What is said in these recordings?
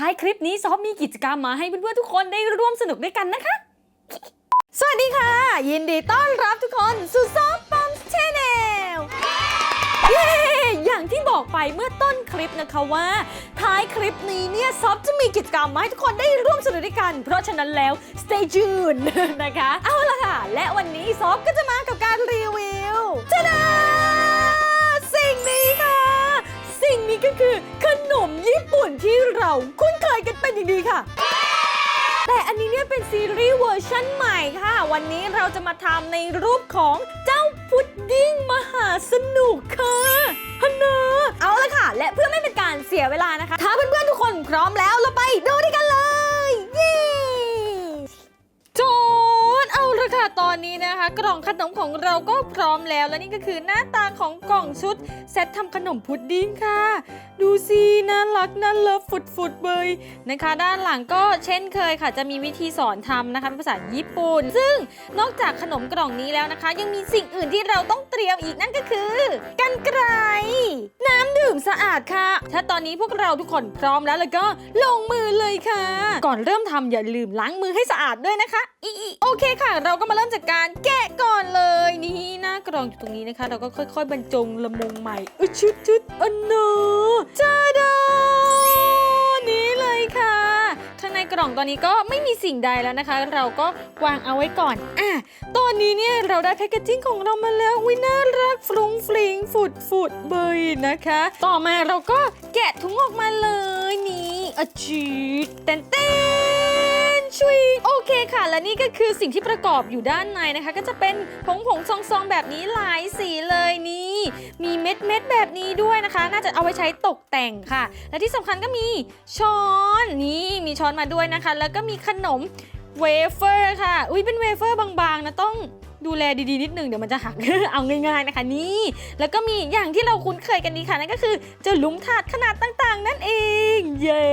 ท้ายคลิปนี้ซอฟมีกิจกรรมมาให้เพื่อนๆทุกคนได้ร่วมสนุกด้วยกันนะคะ สวัสดีค่ะ ยินดีต้อนรับทุกคนสู่ซอฟปัมชแนลเย้อย่างที่บอกไปเมื่อต้นคลิปนะคะว่า ท้ายคลิปนี้เนี่ยซอฟจะมีกิจกรรมมาให้ทุกคนได้ร่วมสนุกด้วยกัน เพราะฉะนั้นแล้ว stay tuned นะคะ เอาละค่ะ และวันนี้ซอฟก็จะมากับการรีวิวจ้าดาสิ่งนี้ค่ะ สิ่งนี้ก็คือขนมญี่ปุ่นที่เราคุ้นเคย กันเป็นอย่างดีค่ะ แต่อันนี้เนี่ยเป็นซีรีส์เวอร์ชั่นใหม่ค่ะ วันนี้เราจะมาทำในรูปของเจ้าพุดดิ้งมหาสนุกค่ะฮันนาเอาละค่ะ และเพื่อไม่เป็นการเสียเวลานะคะ ถ้าเพื่อนๆทุกคนพร้อมแล้วเราไปดูด้วยกันเลยเย้โจนเอาละค่ะตอนนี้นะคะ กล่องขนมของเราก็พร้อมแล้วและนี่ก็คือหน้าตาของกล่องชุดเซตทำขนมพุดดิ้งค่ะ ดูสิน่า รักน่าเลิฟฝุดฝุดๆเบยนะคะ ด้านหลังก็เช่นเคยค่ะ จะมีวิธีสอนทำนะคะเป็นภาษาญี่ปุ่น ซึ่งนอกจากขนมกล่องนี้แล้วนะคะ ยังมีสิ่งอื่นที่เราต้องเตรียมอีกนั่นก็คือกันไกรน้ำดื่มสะอาดค่ะ ถ้าตอนนี้พวกเราทุกคนพร้อมแล้วแล้วก็ลงมือเลยค่ะ ก่อนเริ่มทำอย่าลืมล้างมือให้สะอาดด้วยนะคะอีโอเคค่ะ เราก็มาเริ่มจากการแกะก่อนเลยนี่หน้ากล่องอยู่ตรงนี้นะคะ เราก็ค่อย ๆ บรรจงละมงใหม่อึดชึดชึดอันเนอจ้า องตอนนี้ก็ไม่มีสิ่งใดแล้วนะคะ เราก็วางเอาไว้ก่อน อะ ตอนนี้เนี่ยเราได้แพคเกจิ้งของเรามาแล้ววิน่ารักฟรุงฟริงฟุดฟุดเบยนะคะ ต่อมาเราก็แกะถุงออกมาเลยนี่อะจีดเต้นเต้น ชวิงโอเคค่ะ และนี่ก็คือสิ่งที่ประกอบอยู่ด้านในนะคะ ก็จะเป็นผงผงซองซองแบบนี้หลายสีเลยนี่ มีเม็ดเม็ดแบบนี้ด้วยนะคะ น่าจะเอาไว้ใช้ตกแต่งค่ะ และที่สำคัญก็มีช้อนนี่มีช้อนมาด้วยนะคะ แล้วก็มีขนมเวเฟอร์ค่ะ อุ้ยเป็นเวเฟอร์บางๆนะต้อง ดูแลดีๆนิดนึงเดี๋ยวมันจะหัก เอาง่ายๆนะคะนี่ แล้วก็มีอย่างที่เราคุ้นเคยกันดีค่ะนั่นก็คือเจ้าหลุมถาดขนาดต่างๆ นั่นเอง เย้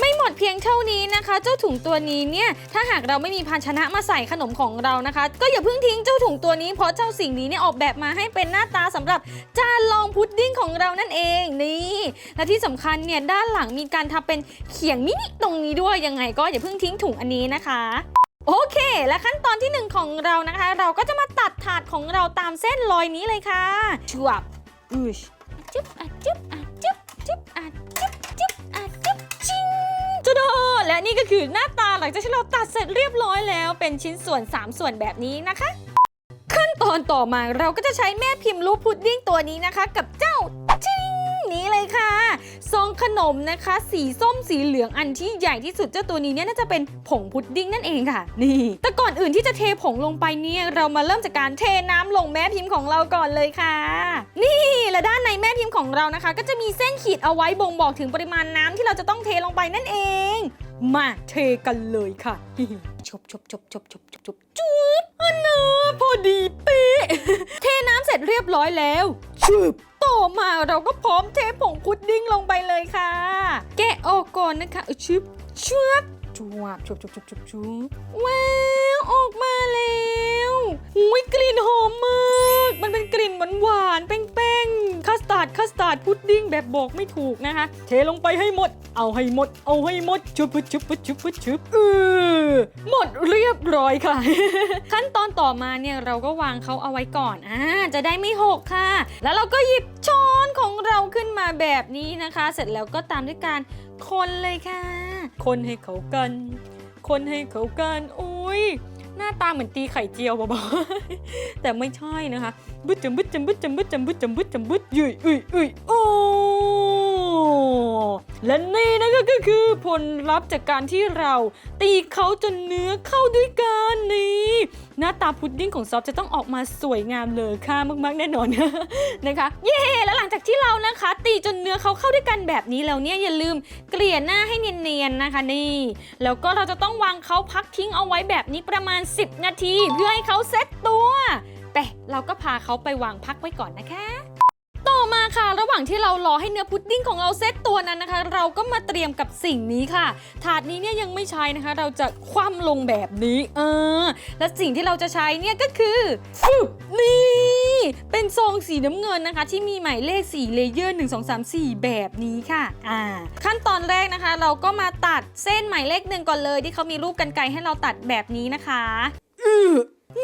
ไม่หมดเพียงเท่านี้นะคะ เจ้าถุงตัวนี้เนี่ยถ้าหากเราไม่มีภาชนะมาใส่ขนมของเรานะคะ ก็อย่าเพิ่งทิ้งเจ้าถุงตัวนี้เพราะเจ้าสิ่งนี้เนี่ยออกแบบมาให้เป็นหน้าตาสำหรับจานรองพุดดิ้งของเรานั่นเองนี่และที่สำคัญเนี่ยด้านหลังมีการทำเป็นเขียงมินิตรงนี้ด้วยยังไงก็อย่าเพิ่งทิ้งถุงอันนี้นะคะ โอเค และขั้นตอนที่หนึ่งของเรานะคะ เราก็จะมาตัดถาดของเราตามเส้นรอยนี้เลยค่ะชวบอืชจุ๊บอะจุ๊บอะจุ๊บจุ๊บอะจุ๊บจุ๊บอะจุ๊บชิงจุดและนี่ก็คือหน้าตาหลังจากที่เราตัดเสร็จเรียบร้อยแล้ว เป็นชิ้นส่วน 3 ส่วนแบบนี้นะคะ ขั้นตอนต่อมาเราก็จะใช้แม่พิมพ์รูปพุดดิ้งตัวนี้นะคะ กับเจ้า นมนะคะ สีส้มสีเหลืองอันที่ใหญ่ที่สุดเจ้าตัวนี้เนี่ยน่าจะเป็นผงพุดดิ้งนั่นเองค่ะ นี่ แต่ก่อนอื่นที่จะเทผงลงไปเนี่ยเรามาเริ่มจากการเทน้ำลงแม่พิมพ์ของเราก่อนเลยค่ะ นี่และด้านในแม่พิมพ์ของเรานะคะ ก็จะมีเส้นขีดเอาไว้บ่งบอกถึงปริมาณน้ำที่เราจะต้องเทลงไปนั่นเอง มาเทกันเลยค่ะชบชบชบชบชบชบชบจุ๊บอันนะพอดีเป๊ะเทน้ำเสร็จเรียบร้อยแล้วชุบต่อมาเราก็พร้อมเทผงพุดดิ้งลงไปเลยค่ะ แกะออกก่อนนะคะเออชุบชุบ จวบชุบชุบชุบชุบชุบว้าวออกมาแล้วหุยกลิ่นหอมมากมันเป็นกลิ่นหวานหวานๆแป้งๆคัสตาร์ดคัสตาร์ดพุดดิ้งแบบบอกไม่ถูกนะคะเทลงไปให้หมด เอาให้หมด เอาให้หมดชุบชุบชุบชุบชุบเออหมดเรียบร้อยค่ะ ขั้นตอนต่อมาเนี่ยเราก็วางเขาเอาไว้ก่อนอ่าจะได้ไม่หกค่ะ แล้วเราก็หยิบช้อนของเราขึ้นมาแบบนี้นะคะ เสร็จแล้วก็ตามด้วยการคนเลยค่ะคนให้เขากัน คนให้เขากันอุ้ยหน้าตาเหมือนตีไข่เจียวเบาๆแต่ไม่ใช่นะคะบึดจมบึดจมบึดจมบึดจมบึดจมบึดจมบึดยุยอุยอุยโอ้ และนี่นะคะก็คือผลลัพธ์จากการที่เราตีเขาจนเนื้อเข้าด้วยกันนี่ หน้าตาพุดดิ้งของซอฟจะต้องออกมาสวยงามเลยค่ามากๆแน่นอนนะคะ เย้แล้วหลังจากที่เรานะคะ ตีจนเนื้อเขาเข้าด้วยกันแบบนี้แล้วเนี่ยอย่าลืมเกลี่ยหน้าให้เนียนๆนะคะนี่แล้วก็เราจะต้องวางเขาพักทิ้งเอาไว้แบบนี้ประมาณ 10 นาที เพื่อให้เขาเซ็ตตัว แต่เราก็พาเขาไปวางพักไว้ก่อนนะคะ ต่อมาค่ะ ระหว่างที่เรารอให้เนื้อพุดดิ้งของเราเซตตัวนั้นนะคะ เราก็มาเตรียมกับสิ่งนี้ค่ะ ถาดนี้เนี่ยยังไม่ใช้นะคะ เราจะคว่ำลงแบบนี้เออและสิ่งที่เราจะใช้เนี่ยก็คือฟึบนี่เป็นซองสีน้ำเงินนะคะ ที่มีหมายเลข4เลเยอร์ 1 2 3 4 แบบนี้ค่ะอ่าขั้นตอนแรกนะคะ เราก็มาตัดเส้นหมายเลขหนึ่งก่อนเลย ที่เขามีรูปกันไกรให้เราตัดแบบนี้นะคะอือ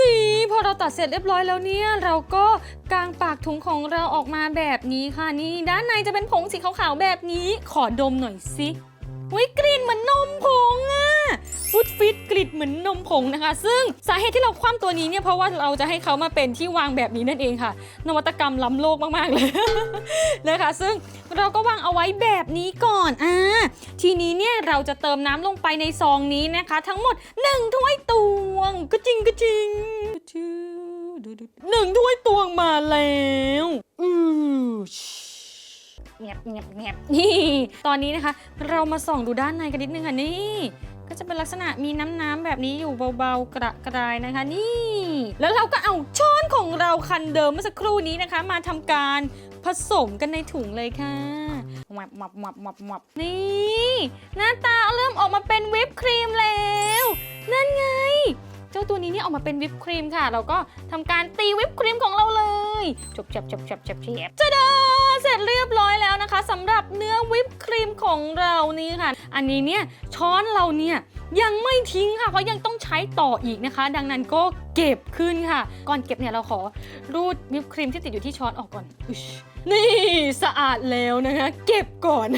นี่พอเราตัดเสร็จเรียบร้อยแล้วเนี่ยเราก็กางปากถุงของเราออกมาแบบนี้ค่ะนี่ด้านในจะเป็นผงสีขาวๆแบบนี้ ขอดมหน่อยสิ วิกลิ่นเหมือนนมผงอะฟุตฟิตกลิ่นเหมือนนมผงนะคะ ซึ่งสาเหตุที่เราคว่ำตัวนี้เนี่ยเพราะว่าเราจะให้เขามาเป็นที่วางแบบนี้นั่นเองค่ะ นวัตกรรมล้ำโลกมาก ๆ เลยนะคะ ซึ่งเราก็วางเอาไว้แบบนี้ก่อนอ่าทีนี้เนี่ยเราจะเติมน้ำลงไปในซองนี้นะคะ ทั้งหมด1ถ้วยตวงก็จริงก็จริงหนึ่งถ้วยตวงมาแล้วอือ เงียบเงียบเงียบนี่ ตอนนี้นะคะ เรามาส่องดูด้านในกันนิดนึงค่ะนี่ ก็จะเป็นลักษณะมีน้ำๆแบบนี้อยู่เบาๆกระกระายนะคะ นี่ แล้วเราก็เอาช้อนของเราคันเดิมเมื่อสักครู่นี้นะคะ มาทำการผสมกันในถุงเลยค่ะหมับหมับหมับหมับหมับนี่ หน้าตาเริ่มออกมาเป็นวิปครีมแล้ว นั่นไง เจ้าตัวนี้นี่ออกมาเป็นวิปครีมค่ะ เราก็ทำการตีวิปครีมของเราเลยจบจับจับจับจับเฉียบจ้าดา เสร็จเรียบร้อยแล้วนะคะสำหรับเนื้อวิปครีมของเรานี่ค่ะ อันนี้เนี่ยช้อนเราเนี่ยยังไม่ทิ้งค่ะเพราะยังต้องใช้ต่ออีกนะคะ ดังนั้นก็เก็บขึ้นค่ะ ก่อนเก็บเนี่ยเราขอรูดวิปครีมที่ติดอยู่ที่ช้อนออกก่อนอึชนี่สะอาดแล้วนะคะ เก็บก่อน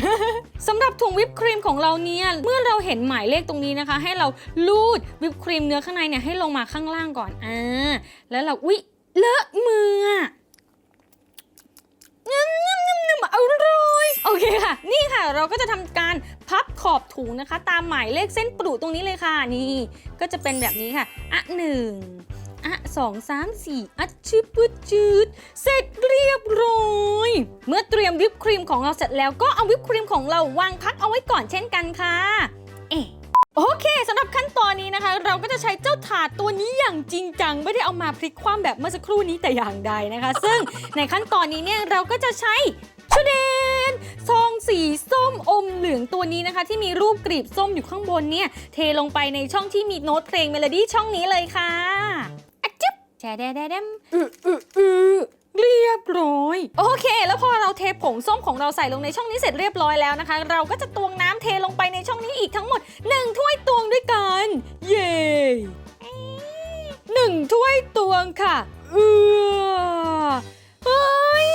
สำหรับถุงวิปครีมของเราเนี่ยเมื่อเราเห็นหมายเลขตรงนี้นะคะ ให้เราลูดวิปครีมเนื้อข้างในเนี่ยให้ลงมาข้างล่างก่อนอ่าแล้วเราอุ๊ยเลอะมือ อะงำงำงำงำอร่อยโอเคค่ะ นี่ค่ะเราก็จะทำการพับขอบถุงนะคะ ตามหมายเลขเส้นปรุตรงนี้เลยค่ะนี่ก็จะเป็นแบบนี้ค่ะอะหนึ่งอะสองสามสี่อะชิบปดจืดเสร็จเรียบร้อยเมื่อเตรียมวิปครีมของเราเสร็จแล้วก็เอาวิปครีมของเราวางพักเอาไว้ก่อนเช่นกันค่ะ เอะ โอเคสำหรับขั้นตอนนี้นะคะ เราก็จะใช้เจ้าถาดตัวนี้อย่างจริงจัง ไม่ได้เอามาพลิกคว่ำแบบเมื่อสักครู่นี้แต่อย่างใดนะคะ ซึ่งในขั้นตอนนี้เนี่ยเราก็จะใช้ชุดเดนซองสีส้มอมเหลืองตัวนี้นะคะ ที่มีรูปกรีบส้มอยู่ข้างบนเนี่ย เทลงไปในช่องที่มีโน้ตเพลงเมโลดี้ช่องนี้เลยค่ะอะจึ๊บแชแดแดแดมอืออืออือ รียบร้อย โอเค แล้วพอเราเทผงส้มของเราใส่ลงในช่องนี้เสร็จเรียบร้อยแล้วนะคะ เราก็จะตวงน้ำเทลงไปในช่องนี้อีกทั้งหมด 1 ถ้วยตวงด้วยกัน เย้หนึ่งถ้วยตวงค่ะเออเฮ้ย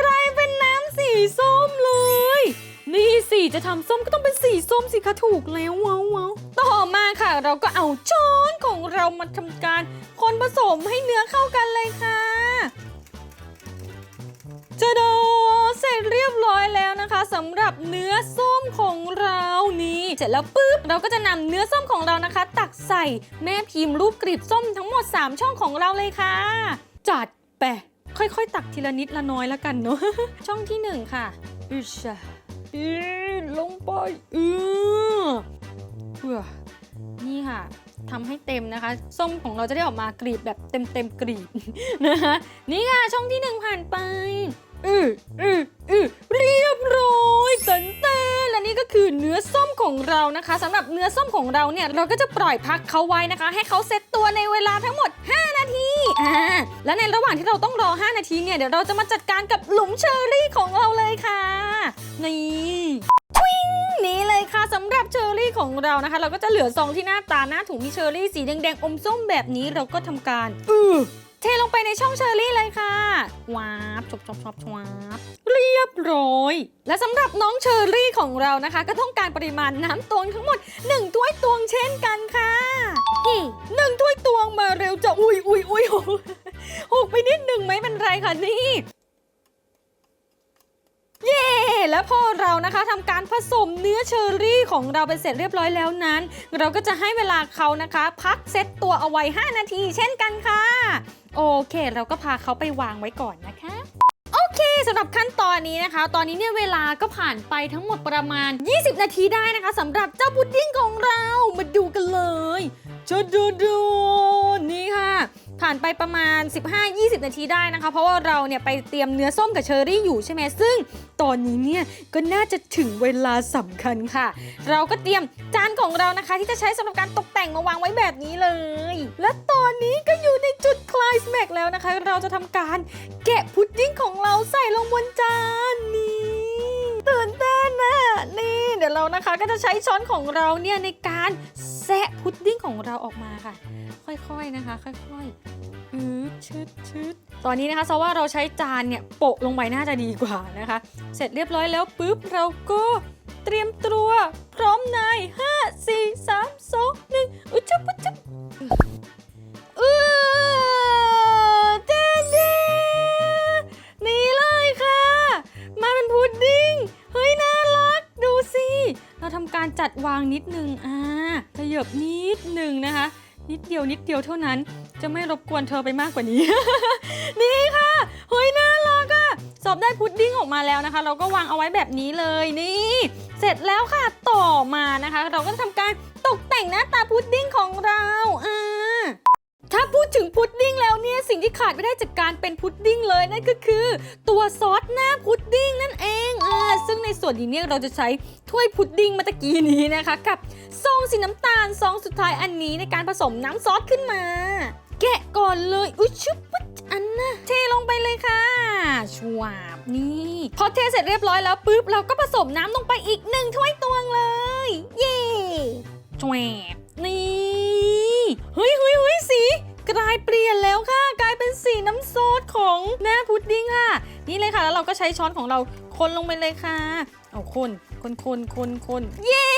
กลายเป็นน้ำสีส้มเลย นี่สิจะทำส้มก็ต้องเป็นสีส้มสิคะถูกแล้วว้าวว้าวต่อมาค่ะ เราก็เอาช้อนของเรามาทำการ คนผสมให้เนื้อเข้ากันเลยค่ะ จะโดเสร็จเรียบร้อยแล้วนะคะสำหรับเนื้อส้มของเรานี่เสร็จแล้วปุ๊บเราก็จะนำเนื้อส้มของเรานะคะ ตักใส่แม่พิมพ์รูปกรีบส้มทั้งหมด 3 ช่องของเราเลยค่ะ จัดไปค่อยๆ ตักทีละนิดละน้อยล้วกันเนาะช่องที่ 1 ค่ะอึชะอีลงไปอือเพื่อนี่ค่ะทำให้เต็มนะคะ ส้มของเราจะได้ออกมากรีบแบบเต็มเต็มๆกรีบนะคะนี่ค่ะช่องที่หนึ่งผ่านไป อืออืออือเรียบร้อยเตันเต้นและนี่ก็คือเนื้อส้มของเรานะคะสำหรับเนื้อส้มของเราเนี่ยเราก็จะปล่อยพักเขาไว้นะคะ ให้เขาเซตตัวในเวลาทั้งหมด 5 นาทีอ่าและในระหว่างที่เราต้องรอ 5 นาทีเนี่ยเดี๋ยวเราจะมาจัดการกับหลุมเชอร์รี่ของเราเลยค่ะนี่ทวิงนี่เลยค่ะสำหรับเชอร์รี่ของเรานะคะ เราก็จะเหลือซองที่หน้าตาหน้าถุงมีเชอร์รี่สีแดงๆอมส้มแบบนี้เราก็ทำการ อือ เทลงไปในช่องเชอร์รี่เลยค่ะวาบชบชบชบชวาบเรียบร้อย และสำหรับน้องเชอร์รี่ของเรานะคะ ก็ต้องการปริมาณน้ำตวงทั้งหมด1ถ้วยตวงเช่นกันค่ะนี่หนึ่งถ้วยตวงมาเร็วจะอุ้ยอุ้ยอุ้ยหกหกไปนิดหนึ่งไม่เป็นไรค่ะนี่ เย้แล้วพอเรานะคะทำการผสมเนื้อเชอร์รี่ของเราไปเสร็จเรียบร้อยแล้วนั้น เราก็จะให้เวลาเขานะคะ พักเซตตัวเอาไว้ 5 นาที เช่นกันค่ะ โอเค เราก็พาเขาไปวางไว้ก่อนนะคะโอเคสำหรับขั้นตอนนี้นะคะ ตอนนี้เนี่ยเวลาก็ผ่านไปทั้งหมดประมาณ 20 นาทีได้นะคะสำหรับเจ้าพุดดิ้งของเรามาดูกันเลย จะดูดูนี่ค่ะ ผ่านไปประมาณ 15-20 นาทีได้นะคะ เพราะว่าเราเนี่ยไปเตรียมเนื้อส้มกับเชอรี่อยู่ใช่ไหมซึ่งตอนนี้เนี่ยก็น่าจะถึงเวลาสำคัญค่ะ เราก็เตรียมจานของเรานะคะ ที่จะใช้สำหรับการตกแต่งมาวางไว้แบบนี้เลย และตอนนี้ก็อยู่ในจุดคลายสแม็กแล้วนะคะ เราจะทำการแกะพุดดิ้งของเราใส่ลงบนจานนี้ตื่นเต้นนะนี่ เดี๋ยวเรานะคะก็จะใช้ช้อนของเราเนี่ยในการ แซะพุดดิ้งของเราออกมาค่ะ ค่อยๆนะคะ ค่อยๆอืดชึดชึดตอนนี้นะคะซาว่าเราใช้จานเนี่ยโปะลงไปน่าจะดีกว่านะคะ เสร็จเรียบร้อยแล้วปุ๊บเราก็เตรียมตัว พร้อมใน5 4 3 2 1 อุยจุบอุยจุบ เดียวนิดเดียวเท่านั้น จะไม่รบกวนเธอไปมากกว่านี้ นี่ค่ะเฮ้ยน่ารักอะสอบได้พุดดิ้งออกมาแล้วนะคะ เราก็วางเอาไว้แบบนี้เลยนี่ เสร็จแล้วค่ะต่อมานะคะ เราก็จะทำการตกแต่งหน้าตาพุดดิ้งของเราอ่า ถ้าพูดถึงพุดดิ้งแล้วเนี่ย สิ่งที่ขาดไม่ได้จากการเป็นพุดดิ้งเลยนั่นก็คือ ตัวซอสหน้าพุดดิ้งนั่นเองอ่าซึ่งในส่วนนี้เนี่ยเราจะใช้ถ้วยพุดดิ้งมาตะกี้นี้นะคะกับซองสีน้ำตาลซองสุดท้ายอันนี้ในการผสมน้ำซอสขึ้นมา แกะก่อนเลยอุ้ยชุบปุ๊บอันน่ะเทลงไปเลยค่ะชวาบนี่พอเทเสร็จเรียบร้อยแล้วปุ๊บเราก็ผสมน้ำลงไปอีกหนึ่งถ้วยตวงเลย เย้ชวบนี่เฮ้ยเฮ้ยเฮ้ยสีกลายเปลี่ยนแล้วค่ะ เป็นสีน้ำซอสของหน้าพุดดิ้งค่ะ นี่เลยค่ะ แล้วเราก็ใช้ช้อนของเราคนลงไปเลยค่ะ เอาคนคนคนคนคนเย้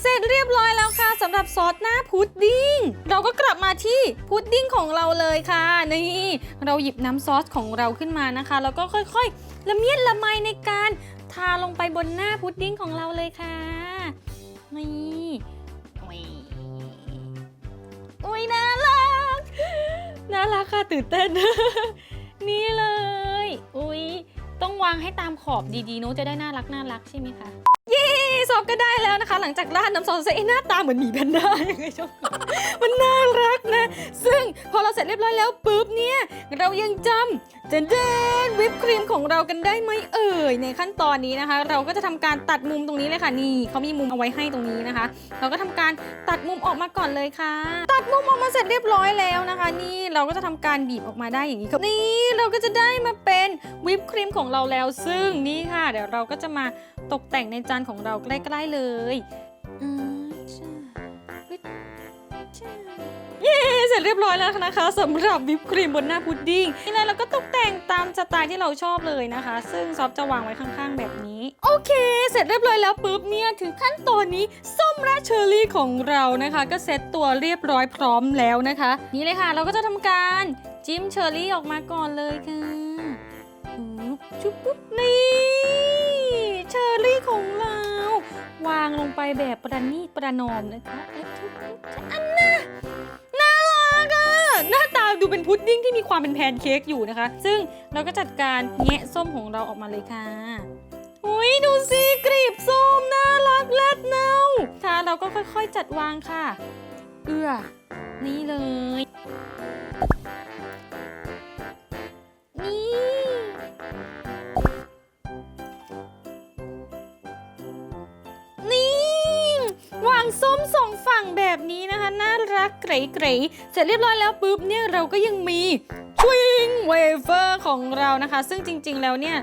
เสร็จเรียบร้อยแล้วค่ะสำหรับซอสหน้าพุดดิ้ง เราก็กลับมาที่พุดดิ้งของเราเลยค่ะ นี่เราหยิบน้ำซอสของเราขึ้นมานะคะ แล้วก็ค่อยๆ ละเมียดละไมในการทาลงไปบนหน้าพุดดิ้งของเราเลยค่ะ นี่ น่ารักค่ะตื่นเต้น นี่เลย อุ้ยต้องวางให้ตามขอบดีๆเนอะจะได้น่ารักน่ารักใช่ไหมคะ อบก็ได้แล้วนะคะ หลังจากราดน้ำซอสเสร็จหน้าตาเหมือนหมีแพนด้ายังไงชอบมันน่ารักนะ ซึ่งพอเราเสร็จเรียบร้อยแล้วปุ๊บเนี่ยเรายังจำเจนเดนวิปครีมของเรากันได้ไหมเอ่ยในขั้นตอนนี้นะคะ เราก็จะทำการตัดมุมตรงนี้เลยค่ะนี่เขามีมุมเอาไว้ให้ตรงนี้นะคะ เราก็ทำการตัดมุมออกมาก่อนเลยค่ะ ตัดมุมออกมาเสร็จเรียบร้อยแล้วนะคะ นี่เราก็จะทำการบีบออกมาได้อย่างนี้ครับนี่เราก็จะได้มาเป็นวิปครีมของเราแล้ว ซึ่งนี่ค่ะ เดี๋ยวเราก็จะมาตกแต่งในจานของเราใกล้ๆเลยอืมจ้าวิปจ้าเย้เสร็จเรียบร้อยแล้วนะคะสำหรับวิปครีมบนหน้าพุดดิ้งนี่เลยเราก็ตกแต่งตามสไตล์ที่เราชอบเลยนะคะ ซึ่งซอฟจะวางไว้ข้างๆแบบนี้ โอเค เสร็จเรียบร้อยแล้วปุ๊บเนี่ยถึงขั้นตอนนี้ส้มและเชอร์รี่ของเรานะคะ ก็เซตตัวเรียบร้อยพร้อมแล้วนะคะ นี่เลยค่ะเราก็จะทำการจิ้มเชอร์รี่ออกมาก่อนเลยค่ะอุ๊บจุ๊บปุ๊บนี่เชอร์รี่ของเรา วางลงไปแบบประณีตประนอมนะคะเอ๊ะจุ๊บปุ๊บจะอันน่ะน่ารักอะหน้าตาดูเป็นพุดดิ้งที่มีความเป็นแพนเค้กอยู่นะคะ ซึ่งเราก็จัดการแงะส้มของเราออกมาเลยค่ะอุ้ยดูสิกรีบส้มน่ารักแลดเนาค่ะเราก็ค่อยๆจัดวางค่ะ เอื้อนี่เลย ส้มสองฝั่งแบบนี้นะคะน่ารักเก๋ๆเสร็จเรียบร้อยแล้วปุ๊บเนี่ยเราก็ยังมีทวิงเวเฟอร์ของเรานะคะ ซึ่งจริง ๆ แล้วเนี่ย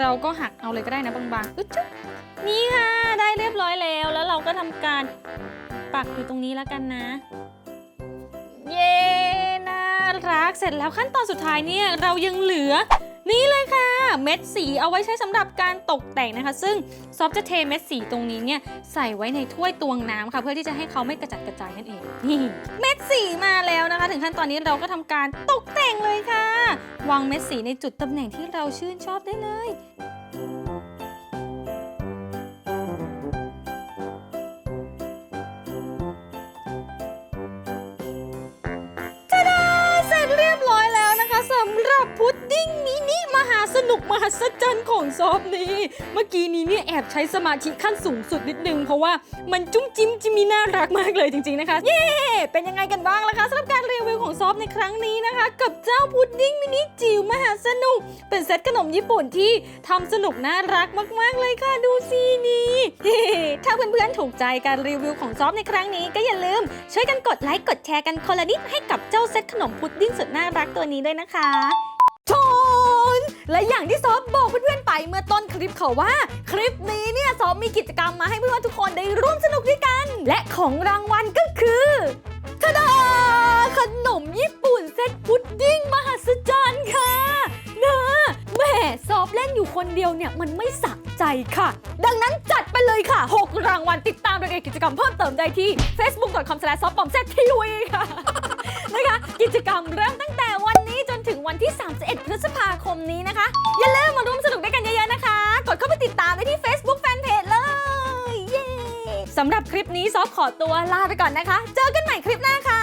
เราก็หักเอาเลยก็ได้นะบางๆอึ๊ดจุ๊บนี่ค่ะได้เรียบร้อยแล้วแล้วเราก็ทำการปักอยู่ตรงนี้แล้วกันนะ เย้น่ารักเสร็จแล้วขั้นตอนสุดท้ายเนี่ยเรายังเหลือ นี่เลยค่ะ เม็ดสีเอาไว้ใช้สำหรับการตกแต่งนะคะ ซึ่งซอฟจะเทเม็ดสีตรงนี้เนี่ยใส่ไว้ในถ้วยตวงน้ำค่ะ เพื่อที่จะให้เขาไม่กระจัดกระจายนั่นเองนี่เม็ดสีมาแล้วนะคะ ถึงขั้นตอนนี้เราก็ทำการตกแต่งเลยค่ะ วางเม็ดสีในจุดตำแหน่งที่เราชื่นชอบได้เลยทาดเสร็จเรียบร้อยแล้วนะคะสำหรับพุดดิ้ง หาสนุกมหัศจรรย์ของซอฟนี้ เมื่อกี้นี้เนี่ยแอบใช้สมาธิขั้นสูงสุดนิดนึง เพราะว่ามันจุ้มจิ้มจิมีน่ารักมากเลยจริงๆนะคะ เย้ เป็นยังไงกันบ้างล่ะคะสำหรับการรีวิวของซอฟในครั้งนี้นะคะ กับเจ้าพุดดิ้งมินิจิ๋วมหาสนุก เป็นเซตขนมญี่ปุ่นที่ทำสนุกน่ารักมากๆเลยค่ะดูสินี่เฮ้ถ้าเพื่อนๆถูกใจการรีวิวของซอฟในครั้งนี้ก็อย่าลืม ช่วยกันกดไลค์กดแชร์กันคนละนิดให้กับเจ้าเซตขนมพุดดิ้งสุดน่ารักตัวนี้ด้วยนะคะ และอย่างที่ซอฟบอกเพื่อนๆไปเมื่อต้นคลิปเขาว่า คลิปนี้เนี่ยซอฟมีกิจกรรมมาให้เพื่อนๆทุกคนได้ร่วมสนุกด้วยกัน และของรางวัลก็คือทะดาขนมญี่ปุ่นเซตพุดดิ้งมหัศจรรย์ค่ะนะแหม่ซอฟเล่นอยู่คนเดียวเนี่ยมันไม่สะใจค่ะ ดังนั้นจัดไปเลยค่ะ 6 รางวัลติดตามรายละเอียดกิจกรรมเพิ่มเติมได้ที่ facebook.com/softbombsetv ค่ะนะคะ กิจกรรมเริ่มตั้งแต่วันนี้จนถึงวันที่ 31 มนี้นะคะ อย่าลืมมาร่วมสนุกด้วยกันเยอะๆนะคะ กดเข้าไปติดตามได้ที่ Facebook Fanpage เลย เย้สำหรับคลิปนี้ซอฟขอตัวลาไปก่อนนะคะ เจอกันใหม่คลิปหน้าค่ะ